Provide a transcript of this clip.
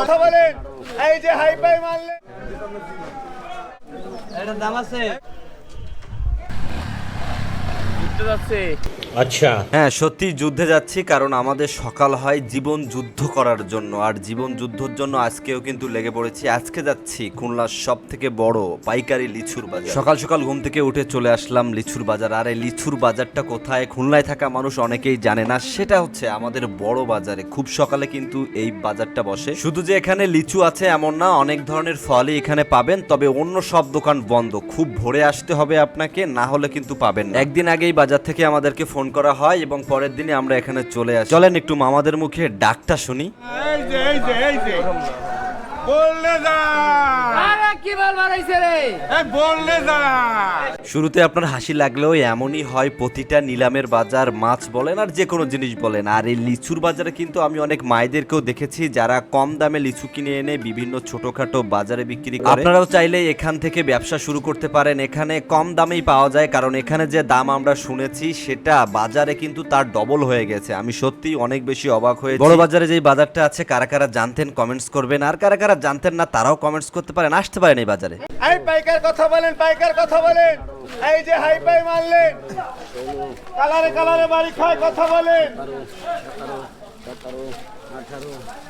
কথা বলেন। এই যে হাই ফাই মারলে। এটার দাম আছে। হ্যাঁ সত্যি যুদ্ধে যাচ্ছি কারণ আমাদের সকাল হয় জীবন যুদ্ধ করার জন্য। আর জীবন যুদ্ধর জন্য আজকেও কিন্তু লেগে পড়েছি। আজকে যাচ্ছি খুলনার সব থেকে বড় পাইকারি লিচুর বাজার। সকাল সকাল ঘুম থেকে উঠে চলে আসলাম লিচুর বাজার। আর এই লিচুর বাজারটা কোথায় খুলনায় থাকা মানুষ অনেকেই জানে না। সেটা হচ্ছে আমাদের বড় বাজারে। খুব সকালে কিন্তু এই বাজারটা বসে। শুধু যে এখানে লিচু আছে এমন না অনেক ধরনের ফলই এখানে পাবেন। তবে অন্য সব দোকান বন্ধ। খুব ভোরে আসতে হবে আপনাকে না হলে কিন্তু পাবেন একদিন আগেই বাজার থেকে আমাদেরকে ফোন করা হয় এবং পরের দিনে আমরা এখানে চলে আসি। চলেন একটু মামাদের মুখে ডাকটা শুনি। বললে যা। রে। বললে শুরুতে আপনার হাসি লাগলেও এমনই হয় প্রতিটা নিলামের বাজার মাছ বলেন আর যে কোনো জিনিস বলেন। আর এই লিচুর বাজারে কিন্তু আমি অনেক মায়েদেরকেও দেখেছি যারা কম দামে লিচু কিনে এনে বিভিন্ন ছোটখাটো বাজারে বিক্রি করে। আপনারাও চাইলে এখান থেকে ব্যবসা শুরু করতে পারেন। এখানে কম দামেই পাওয়া যায় কারণ এখানে যে দাম আমরা শুনেছি সেটা বাজারে কিন্তু তার ডবল হয়ে গেছে। আমি সত্যি অনেক বেশি অবাক হয়ে বড় বাজারে যেই বাজারটা আছে কারা কারা জানতেন কমেন্টস করবেন। আর কারা কারা জানতেন না তারাও কমেন্টস করতে পারেন। আসতে পারেন এই বাজারে। এই পাইকার কথা বলেন, পাইকার কথা বলেন। এই যে হাই পাই মারলেন, কালারে কালারে বাড়ি খায়, কথা বলেন।